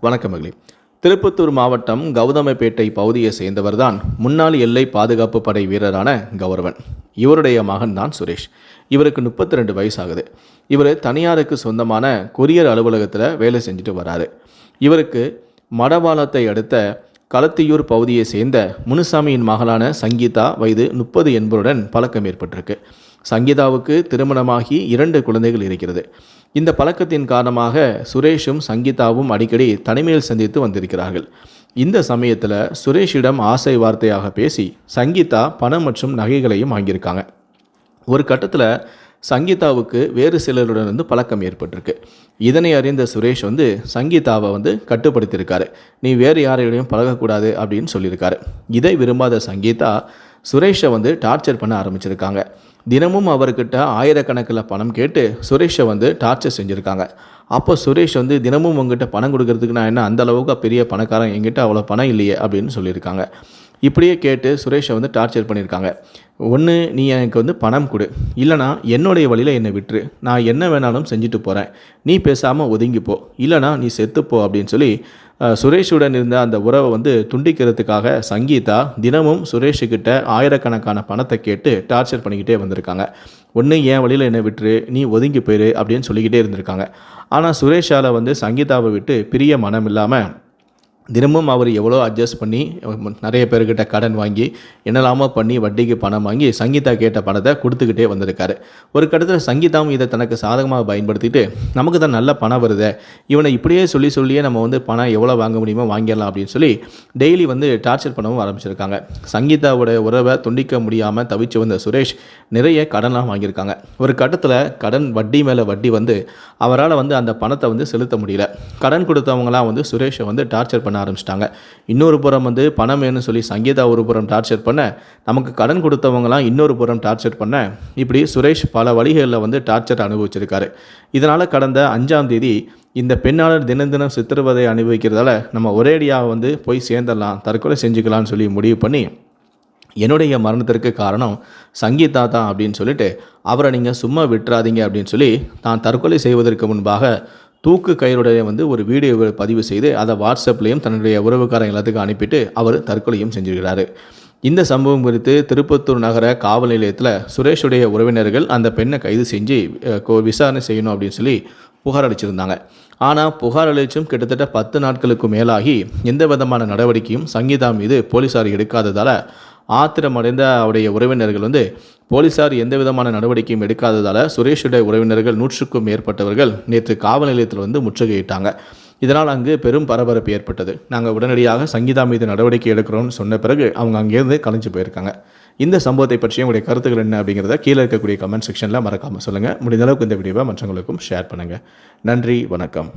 வணக்கம் மகளி. திருப்பத்தூர் மாவட்டம் கௌதமப்பேட்டை பகுதியை சேர்ந்தவர்தான் முன்னாள் எல்லை பாதுகாப்பு படை வீரரான கௌரவன். இவருடைய மகன் தான் சுரேஷ். இவருக்கு முப்பத்தி ரெண்டு வயசாகுது. இவர் தனியாருக்கு சொந்தமான கொரியர் அலுவலகத்தில் வேலை செஞ்சுட்டு வராரு. இவருக்கு மடவாளத்தை அடுத்த களத்தியூர் பகுதியை சேர்ந்த முனுசாமியின் மகளான சங்கீதா வயது முப்பது என்பதுடன் பழக்கம் ஏற்பட்டிருக்கு. சங்கீதாவுக்கு திருமணமாகி இரண்டு குழந்தைகள் இருக்கிறது. இந்த பழக்கத்தின் காரணமாக சுரேஷும் சங்கீதாவும் அடிக்கடி தனிமையில் சந்தித்து வந்திருக்கிறார்கள். இந்த சமயத்தில் சுரேஷிடம் ஆசை வார்த்தையாக பேசி சங்கீதா பணம் மற்றும் நகைகளையும் வாங்கியிருக்காங்க. ஒரு கட்டத்தில் சங்கீதாவுக்கு வேறு சிலருடன் வந்து பழக்கம் ஏற்பட்டிருக்கு. இதனை அறிந்த சுரேஷ் வந்து சங்கீதாவை வந்து கட்டுப்படுத்தியிருக்காரு. நீ வேறு யாரையிடையும் பழகக்கூடாது அப்படின்னு சொல்லியிருக்காரு. இதை விரும்பாத சங்கீதா சுரேஷை வந்து டார்ச்சர் பண்ண ஆரம்பிச்சிருக்காங்க. தினமும் அவர்கிட்ட ஆயிரக்கணக்கில் பணம் கேட்டு சுரேஷை வந்து டார்ச்சர் செஞ்சுருக்காங்க. அப்போ சுரேஷ் வந்து தினமும் உங்ககிட்ட பணம் கொடுக்கறதுக்கு நான் என்ன அந்த அளவுக்கு பெரிய பணக்காரன் எங்கிட்ட அவ்வளோ பணம் இல்லையே அப்படின்னு சொல்லியிருக்காங்க. இப்படியே கேட்டு சுரேஷை வந்து டார்ச்சர் பண்ணியிருக்காங்க. ஒன்று நீ எனக்கு வந்து பணம் கொடு. இல்லைனா என்னுடைய வழியில் என்னை விட்டுரு. நான் என்ன வேணாலும் செஞ்சுட்டு போகிறேன் நீ பேசாமல் ஒதுங்கிப்போ இல்லைனா நீ செத்துப்போ அப்படின்னு சொல்லி சுரேஷுடன் இருந்த அந்த உறவை வந்து துண்டிக்கிறதுக்காக சங்கீதா தினமும் சுரேஷுக்கிட்ட ஆயிரக்கணக்கான பணத்தை கேட்டு டார்ச்சர் பண்ணிக்கிட்டே வந்திருக்காங்க. ஒன்று என் வழியில் என்னை விட்டுரு. நீ ஒதுங்கி போயிரு அப்படின்னு சொல்லிக்கிட்டே இருந்திருக்காங்க. ஆனால் சுரேஷால் வந்து சங்கீதாவை விட்டு பிரிய மனம் இல்லாமல் தினமும் அவர் எவ்வளோ அட்ஜஸ்ட் பண்ணி நிறைய பேர்கிட்ட கடன் வாங்கி என்னெல்லாமோ பண்ணி வட்டிக்கு பணம் வாங்கி சங்கீதா கேட்ட பணத்தை கொடுத்துக்கிட்டே வந்திருக்காரு. ஒரு கட்டத்தில் சங்கீதாவும் இதை தனக்கு சாதகமாக பயன்படுத்திட்டு நமக்கு தான் நல்ல பணம் வருதே இவனை இப்படியே சொல்லி சொல்லியே நம்ம வந்து பணம் எவ்வளோ வாங்க முடியுமோ வாங்கிடலாம் அப்படின்னு சொல்லி டெய்லி வந்து டார்ச்சர் பண்ணவும் ஆரம்பிச்சிருக்காங்க. சங்கீதாவோட உறவை துண்டிக்க முடியாமல் தவிச்சு வந்த சுரேஷ் நிறைய கடன்லாம் வாங்கியிருக்காங்க. ஒரு கட்டத்தில் கடன் வட்டி மேலே வட்டி வந்து அவரால் வந்து அந்த பணத்தை வந்து செலுத்த முடியல. கடன் கொடுத்தவங்களாம் வந்து சுரேஷை வந்து டார்ச்சர் பண்ண ஆரம்பிச்சிட்டாங்க. இன்னொரு புறம் வந்து பணம் வேணும்னு சொல்லி சங்கீதா ஒரு புறம் டார்ச்சர் பண்ண நமக்கு கடன் கொடுத்தவங்களாம் இன்னொரு புறம் டார்ச்சர் பண்ண இப்படி சுரேஷ் பல வழிகளில் வந்து டார்ச்சர் அனுபவிச்சிருக்காரு. இதனால் கடந்த அஞ்சாம் தேதி இந்த பெண்ணாளர் தினம் தினம் சித்திரவதை அனுபவிக்கிறதால நம்ம ஒரேடியாக வந்து போய் சேர்ந்துடலாம் தற்கொலை செஞ்சுக்கலாம்னு சொல்லி முடிவு பண்ணி என்னுடைய மரணத்திற்கு காரணம் சங்கீதா தான் அப்படின்னு சொல்லிட்டு அவரை நீங்கள் சும்மா விட்டுறாதீங்க அப்படின்னு சொல்லி தான் தற்கொலை செய்வதற்கு முன்பாக தூக்கு கயிறுடைய வந்து ஒரு வீடியோவை பதிவு செய்து அதை வாட்ஸ்அப்லேயும் தன்னுடைய உறவுக்காரங்க எல்லாத்துக்கும் அனுப்பிட்டு அவர் தற்கொலையும் செஞ்சிருக்கிறாரு. இந்த சம்பவம் குறித்து திருப்பத்தூர் நகர காவல் நிலையத்தில் சுரேஷுடைய உறவினர்கள் அந்த பெண்ணை கைது செஞ்சு கோ- விசாரணை செய்யணும் அப்படின்னு சொல்லி புகார் அளிச்சிருந்தாங்க. ஆனால் புகார் அளிச்சும் கிட்டத்தட்ட பத்து நாட்களுக்கு மேலாகி எந்த விதமான நடவடிக்கையும் சங்கீதா மீது போலீசார் எடுக்காததால் ஆத்திரமடைந்த அவருடைய உறவினர்கள் வந்து போலீசார் எந்த விதமான நடவடிக்கையும் எடுக்காததால் சுரேஷுடைய உறவினர்கள் நூற்றுக்கும் மேற்பட்டவர்கள் நேற்று காவல் நிலையத்தில் வந்து முற்றுகையிட்டாங்க. இதனால் அங்கு பெரும் பரபரப்பு ஏற்பட்டது. நாங்கள் உடனடியாக சங்கீதா மீது நடவடிக்கை எடுக்கிறோம்னு சொன்ன பிறகு அவங்க அங்கேருந்து கலைஞ்சு போயிருக்காங்க. இந்த சம்பவத்தை பற்றிய உங்களுடைய கருத்துக்கள் என்ன அப்படிங்கிறத கீழே இருக்கக்கூடிய கமெண்ட் செக்ஷனில் மறக்காமல் சொல்லுங்கள் முடிந்த அளவுக்கு இந்த வீடியோவை மற்றவங்களுக்கும் ஷேர் பண்ணுங்கள் நன்றி வணக்கம்.